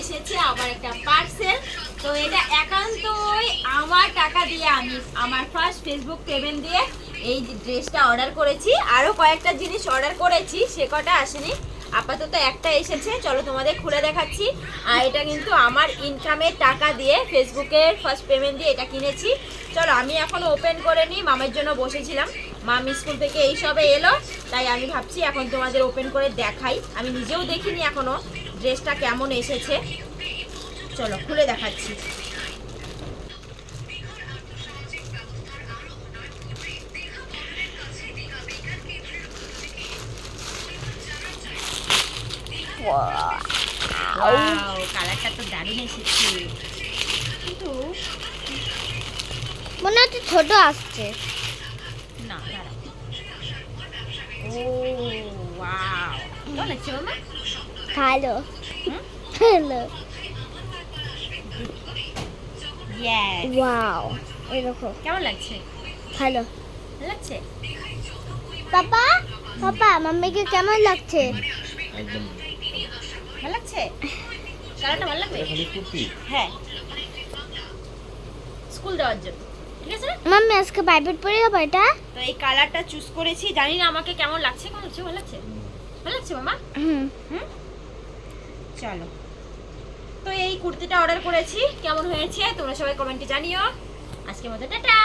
এসেছে আমার একটা পার্সেল তো এটা একান্তই আমার টাকা দিয়ে আমি আমার ফার্স্ট ফেসবুক পেমেন্ট দিয়ে এই ড্রেসটা অর্ডার করেছি। আরও কয়েকটা জিনিস অর্ডার করেছি, সে কটা আসেনি। আপাতত একটা এসেছে, চলো তোমাদের খুলে দেখাচ্ছি। আর এটা কিন্তু আমার ইনকামের টাকা দিয়ে ফেসবুকের ফার্স্ট পেমেন্ট দিয়ে এটা কিনেছি। চলো, আমি এখন ওপেন করে নিই, মামের জন্য বসেছিলাম। মাম স্কুল থেকে এই সবে এলো, তাই আমি ভাবছি এখন তোমাদের ওপেন করে দেখাই। আমি নিজেও দেখিনি এখনও। ড্রেসটা কেমন এসেছে? চলো খুলে দেখাচ্ছি। কালারটা তো দারুণ এসেছে। কিন্তু মনে হচ্ছে ছোট আসছে। না দাঁড়া ও ওয়াও ভালো? ভালো। ওয়াও এরকম কেমন লাগছে? ভালো। ভালো লাগছে? পাপা পাপা মাম্মিকে কেমন লাগছে? একদম। ভালো লাগছে? কালারটা ভালো লাগবে? এটা খালি কুর্তি। হ্যাঁ। স্কুল যাওয়ার জন্য। ঠিক আছে? না মাম্মি আজকে প্রাইভেট পড়ে যাব এটা? তো এই কালারটা চুজ করেছি। জানি না আমাকে কেমন লাগছে কেমন লাগছে ভালো লাগছে? ভালো লাগছে মামা হুম। হুম? চলো। তো এই কুর্তিটা অর্ডার করেছি। কেমন হয়েছে? তোমরা সবাই কমেন্টে জানিও। আজকের মতো টাটা!